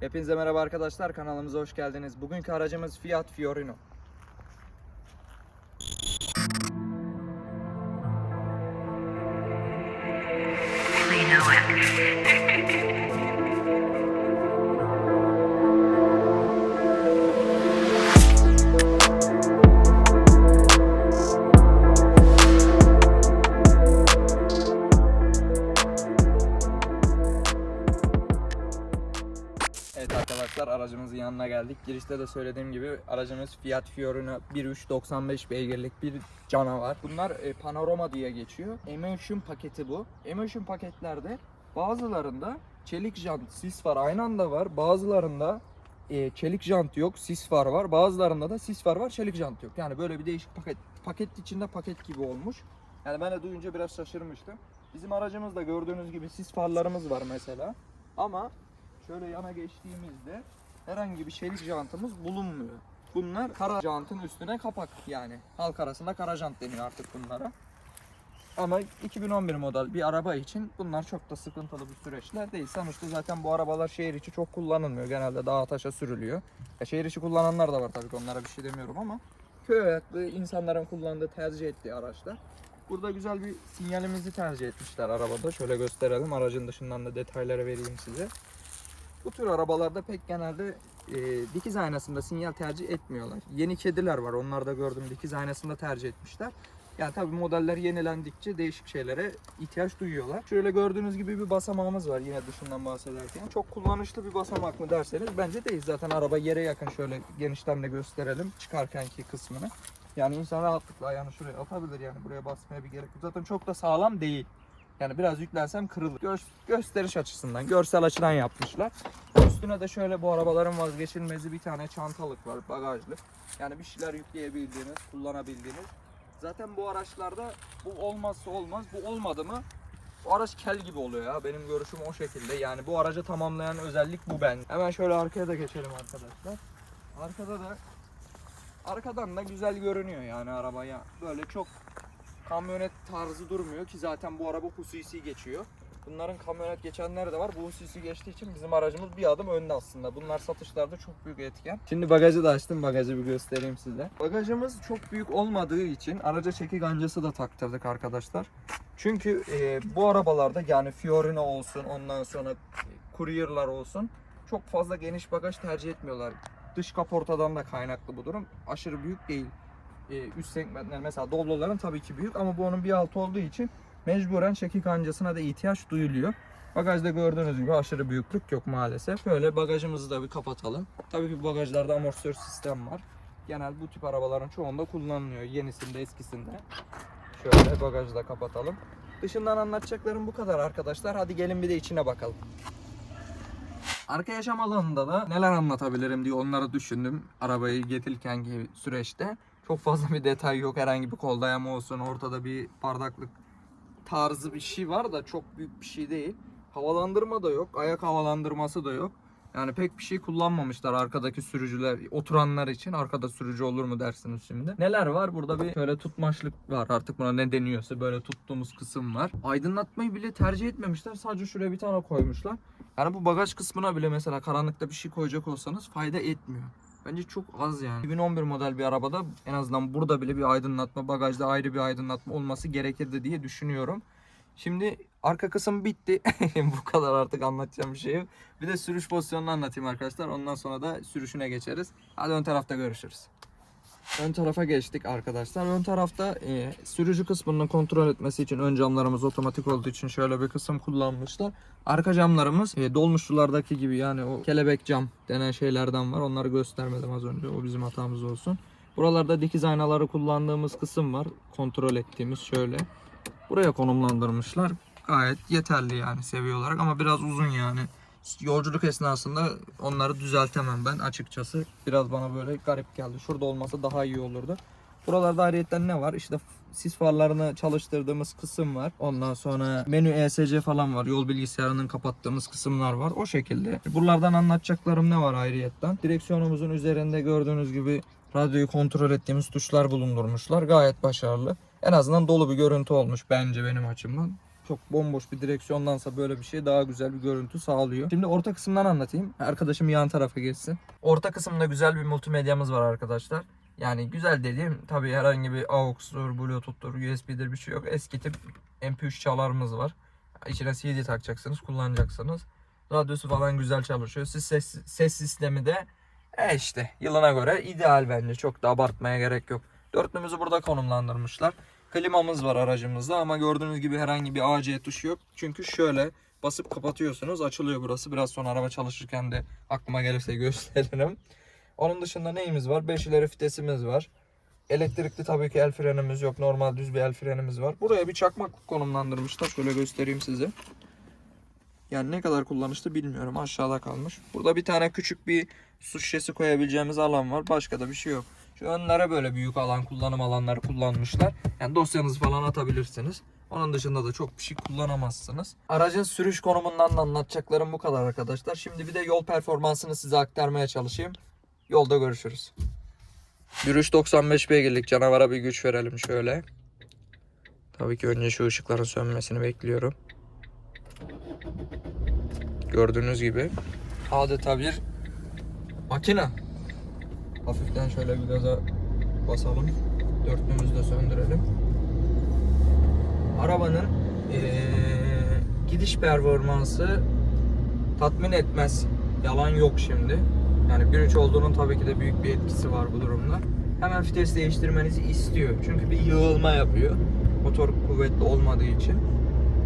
Hepinize merhaba arkadaşlar kanalımıza hoş geldiniz. Bugünkü aracımız Fiat Fiorino. Geldik. Girişte de söylediğim gibi aracımız Fiat Fiorino 1.395 beygirlik bir canavar. Bunlar e, Panorama diye geçiyor. Emulsion paketi bu. Emulsion paketlerde bazılarında çelik jant, sis far aynı anda var. Bazılarında e, çelik jant yok, sis far var. Bazılarında da sis far var, çelik jant yok. Yani böyle bir değişik paket. Paket içinde paket gibi olmuş. Yani ben de duyunca biraz şaşırmıştım. Bizim aracımızda gördüğünüz gibi sis farlarımız var mesela. Ama şöyle yana geçtiğimizde herhangi bir çelik jantımız bulunmuyor. Bunlar kara jantın üstüne kapak yani. Halk arasında kara jant deniyor artık bunlara. Ama 2011 model bir araba için bunlar çok da sıkıntılı bir süreçler değil. Sonuçta zaten bu arabalar şehir içi çok kullanılmıyor. Genelde dağa taşa sürülüyor. Ya şehir içi kullananlar da var tabii ki onlara bir şey demiyorum ama köy hayatlı insanların kullandığı, tercih ettiği araçlar. Burada güzel bir sinyalimizi tercih etmişler arabada. Şöyle gösterelim. Aracın dışından da detayları vereyim size. Bu tür arabalarda pek genelde e, dikiz aynasında sinyal tercih etmiyorlar. Yeni kediler var. Onlar da gördüm dikiz aynasında tercih etmişler. Yani tabii modeller yenilendikçe değişik şeylere ihtiyaç duyuyorlar. Şöyle gördüğünüz gibi bir basamağımız var yine dışından bahsederken. Çok kullanışlı bir basamak mı derseniz bence değil. Zaten araba yere yakın şöyle genişten de gösterelim çıkarkenki kısmını. Yani insan rahatlıkla ayağını şuraya atabilir yani buraya basmaya bir gerek yok. Zaten çok da sağlam değil. Yani biraz yüklensem kırılır. Gö- gösteriş açısından, görsel açıdan yapmışlar. Üstüne de şöyle bu arabaların vazgeçilmezi bir tane çantalık var, bagajlı. Yani bir şeyler yükleyebildiğiniz, kullanabildiğiniz. Zaten bu araçlarda bu olmazsa olmaz. Bu olmadı mı bu araç kel gibi oluyor ya. Benim görüşüm o şekilde. Yani bu aracı tamamlayan özellik bu ben. Hemen şöyle arkaya da geçelim arkadaşlar. Arkada da arkadan da güzel görünüyor yani arabaya. Böyle çok kamyonet tarzı durmuyor ki zaten bu araba hususi geçiyor. Bunların kamyonet geçenleri de var. Bu hususi geçtiği için bizim aracımız bir adım önde aslında. Bunlar satışlarda çok büyük etken. Şimdi bagajı da açtım. Bagajı bir göstereyim size. Bagajımız çok büyük olmadığı için araca çeki gancası da taktırdık arkadaşlar. Çünkü e, bu arabalarda yani Fiorino olsun ondan sonra Courier'lar olsun çok fazla geniş bagaj tercih etmiyorlar. Dış kaportadan da kaynaklı bu durum. Aşırı büyük değil e, üst segmentler mesela Doblo'ların tabii ki büyük ama bu onun bir altı olduğu için mecburen çekik kancasına da ihtiyaç duyuluyor. Bagajda gördüğünüz gibi aşırı büyüklük yok maalesef. Böyle bagajımızı da bir kapatalım. Tabii ki bagajlarda amortisör sistem var. Genel bu tip arabaların çoğunda kullanılıyor. Yenisinde eskisinde. Şöyle bagajı da kapatalım. Dışından anlatacaklarım bu kadar arkadaşlar. Hadi gelin bir de içine bakalım. Arka yaşam alanında da neler anlatabilirim diye onları düşündüm. Arabayı getirirkenki süreçte. Çok fazla bir detay yok. Herhangi bir kol dayama olsun. Ortada bir bardaklık tarzı bir şey var da çok büyük bir şey değil. Havalandırma da yok. Ayak havalandırması da yok. Yani pek bir şey kullanmamışlar arkadaki sürücüler, oturanlar için. Arkada sürücü olur mu dersiniz şimdi. Neler var? Burada bir şöyle tutmaçlık var. Artık buna ne deniyorsa böyle tuttuğumuz kısım var. Aydınlatmayı bile tercih etmemişler. Sadece şuraya bir tane koymuşlar. Yani bu bagaj kısmına bile mesela karanlıkta bir şey koyacak olsanız fayda etmiyor. Bence çok az yani. 2011 model bir arabada en azından burada bile bir aydınlatma, bagajda ayrı bir aydınlatma olması gerekirdi diye düşünüyorum. Şimdi arka kısım bitti. Bu kadar artık anlatacağım bir şey. Bir de sürüş pozisyonunu anlatayım arkadaşlar. Ondan sonra da sürüşüne geçeriz. Hadi ön tarafta görüşürüz. Ön tarafa geçtik arkadaşlar. Ön tarafta e, sürücü kısmını kontrol etmesi için ön camlarımız otomatik olduğu için şöyle bir kısım kullanmışlar. Arka camlarımız e, dolmuşçulardaki gibi yani o kelebek cam denen şeylerden var. Onları göstermedim az önce. O bizim hatamız olsun. Buralarda dikiz aynaları kullandığımız kısım var. Kontrol ettiğimiz şöyle. Buraya konumlandırmışlar. Gayet yeterli yani seviye olarak ama biraz uzun yani. Yolculuk esnasında onları düzeltemem ben açıkçası. Biraz bana böyle garip geldi. Şurada olmasa daha iyi olurdu. Buralarda ayrıyetten ne var? İşte sis farlarını çalıştırdığımız kısım var. Ondan sonra menü ESC falan var. Yol bilgisayarının kapattığımız kısımlar var. O şekilde. Buralardan anlatacaklarım ne var ayrıyetten? Direksiyonumuzun üzerinde gördüğünüz gibi radyoyu kontrol ettiğimiz tuşlar bulundurmuşlar. Gayet başarılı. En azından dolu bir görüntü olmuş bence benim açımdan. Çok bomboş bir direksiyondansa böyle bir şey daha güzel bir görüntü sağlıyor. Şimdi orta kısımdan anlatayım. Arkadaşım yan tarafa geçsin. Orta kısımda güzel bir multimedyamız var arkadaşlar. Yani güzel dediğim tabii herhangi bir AUX'dur, Bluetooth'tur, USB'dir bir şey yok. Eski tip MP3 çalarımız var. İçine CD takacaksınız, kullanacaksınız. Radyosu falan güzel çalışıyor. Siz ses, ses sistemi de e işte yılına göre ideal bence. Çok da abartmaya gerek yok. Dörtlümüzü burada konumlandırmışlar. Klimamız var aracımızda ama gördüğünüz gibi herhangi bir AC tuşu yok. Çünkü şöyle basıp kapatıyorsunuz açılıyor burası. Biraz sonra araba çalışırken de aklıma gelirse gösteririm. Onun dışında neyimiz var? 5 ileri vitesimiz var. Elektrikli tabii ki el frenimiz yok. Normal düz bir el frenimiz var. Buraya bir çakmak konumlandırmışlar. Şöyle göstereyim size. Yani ne kadar kullanışlı bilmiyorum. Aşağıda kalmış. Burada bir tane küçük bir su şişesi koyabileceğimiz alan var. Başka da bir şey yok. Şu önlere böyle büyük alan, kullanım alanları kullanmışlar. Yani dosyanızı falan atabilirsiniz. Onun dışında da çok bir şey kullanamazsınız. Aracın sürüş konumundan da anlatacaklarım bu kadar arkadaşlar. Şimdi bir de yol performansını size aktarmaya çalışayım. Yolda görüşürüz. 1.95 beygirlik canavara bir güç verelim şöyle. Tabii ki önce şu ışıkların sönmesini bekliyorum. Gördüğünüz gibi adeta bir makine. Hafiften şöyle bir gaza basalım. Dörtlüğümüzü de söndürelim. Arabanın eee, gidiş performansı tatmin etmez. Yalan yok şimdi. Yani 1.3 olduğunun tabii ki de büyük bir etkisi var bu durumda. Hemen vites değiştirmenizi istiyor. Çünkü bir yığılma yapıyor. Motor kuvvetli olmadığı için.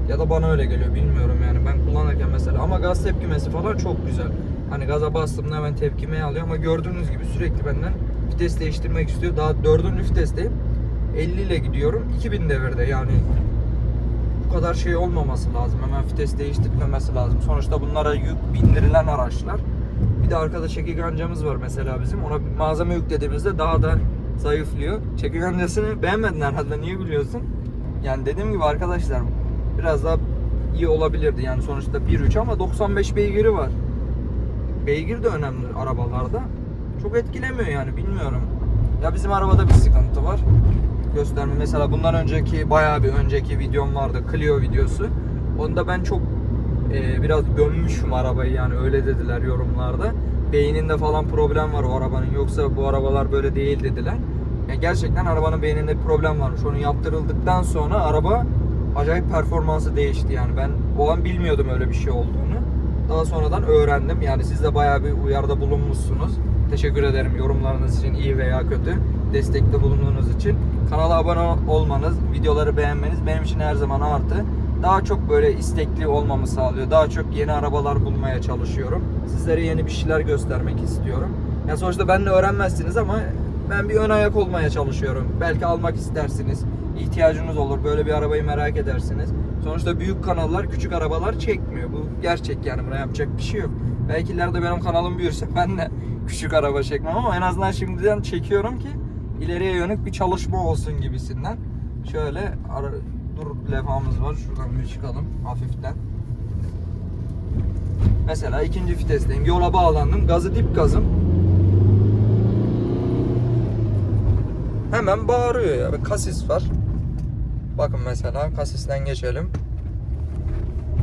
Ya da bana öyle geliyor bilmiyorum yani ben kullanırken mesela ama gaz tepkimesi falan çok güzel. Hani gaza bastığımda hemen tepkimeyi alıyor ama gördüğünüz gibi sürekli benden vites değiştirmek istiyor. Daha dördüncü vitesteyim. 50 ile gidiyorum. 2000 devirde yani bu kadar şey olmaması lazım. Hemen vites değiştirmemesi lazım. Sonuçta bunlara yük bindirilen araçlar. Bir de arkada çekirgancamız var mesela bizim. Ona bir malzeme yüklediğimizde daha da zayıflıyor. Çekirgancasını beğenmedin herhalde. Niye gülüyorsun? Yani dediğim gibi arkadaşlar biraz daha iyi olabilirdi. Yani sonuçta 1.3 ama 95 beygiri var. Beygir de önemli arabalarda. Çok etkilemiyor yani bilmiyorum. Ya bizim arabada bir sıkıntı var. Gösterme mesela bundan önceki bayağı bir önceki videom vardı Clio videosu. Onda ben çok e, biraz gömmüşüm arabayı yani öyle dediler yorumlarda. Beyninde falan problem var o arabanın yoksa bu arabalar böyle değil dediler. Yani gerçekten arabanın beyninde bir problem varmış. Onu yaptırıldıktan sonra araba acayip performansı değişti yani. Ben o an bilmiyordum öyle bir şey olduğunu. Daha sonradan öğrendim. Yani siz de bayağı bir uyarda bulunmuşsunuz. Teşekkür ederim yorumlarınız için iyi veya kötü. Destekte bulunduğunuz için. Kanala abone olmanız, videoları beğenmeniz benim için her zaman artı. Daha çok böyle istekli olmamı sağlıyor. Daha çok yeni arabalar bulmaya çalışıyorum. Sizlere yeni bir şeyler göstermek istiyorum. Ya sonuçta benle öğrenmezsiniz ama ben bir ön ayak olmaya çalışıyorum. Belki almak istersiniz. ihtiyacınız olur. Böyle bir arabayı merak edersiniz. Sonuçta büyük kanallar küçük arabalar çekmiyor. Bu gerçek yani buna yapacak bir şey yok. Belki ileride benim kanalım büyürse ben de küçük araba çekmem ama en azından şimdiden çekiyorum ki ileriye yönelik bir çalışma olsun gibisinden. Şöyle ara, dur levhamız var. Şuradan bir çıkalım hafiften. Mesela ikinci vitesteyim. Yola bağlandım. Gazı dip gazım. Hemen bağırıyor ya. Kasis var. Bakın mesela kasisten geçelim.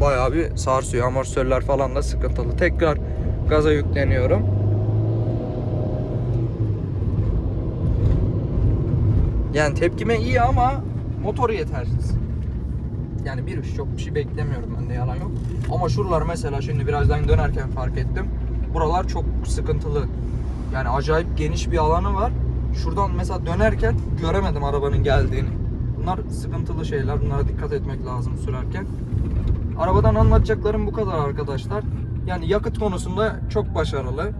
Bayağı bir sarsıyor. Amortisörler falan da sıkıntılı. Tekrar gaza yükleniyorum. Yani tepkime iyi ama motoru yetersiz. Yani bir iş çok bir şey beklemiyorum ben de yalan yok. Ama şuralar mesela şimdi birazdan dönerken fark ettim. Buralar çok sıkıntılı. Yani acayip geniş bir alanı var. Şuradan mesela dönerken göremedim arabanın geldiğini. Bunlar sıkıntılı şeyler. Bunlara dikkat etmek lazım sürerken. Arabadan anlatacaklarım bu kadar arkadaşlar. Yani yakıt konusunda çok başarılı.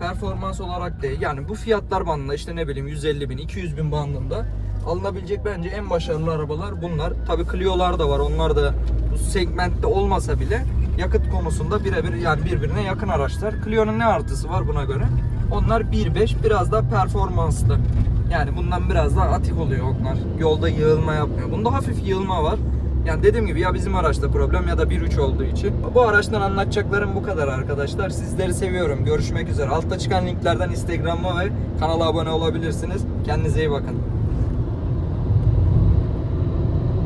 Performans olarak değil. Yani bu fiyatlar bandında işte ne bileyim 150 bin, 200 bin bandında alınabilecek bence en başarılı arabalar bunlar. Tabi Clio'lar da var. Onlar da bu segmentte olmasa bile yakıt konusunda birebir yani birbirine yakın araçlar. Clio'nun ne artısı var buna göre? Onlar 1.5 biraz daha performanslı. Yani bundan biraz daha atik oluyor onlar. Yolda yığılma yapmıyor. Bunda hafif yığılma var. Yani dediğim gibi ya bizim araçta problem ya da 1.3 olduğu için. Bu araçtan anlatacaklarım bu kadar arkadaşlar. Sizleri seviyorum. Görüşmek üzere. Altta çıkan linklerden Instagram'a ve kanala abone olabilirsiniz. Kendinize iyi bakın.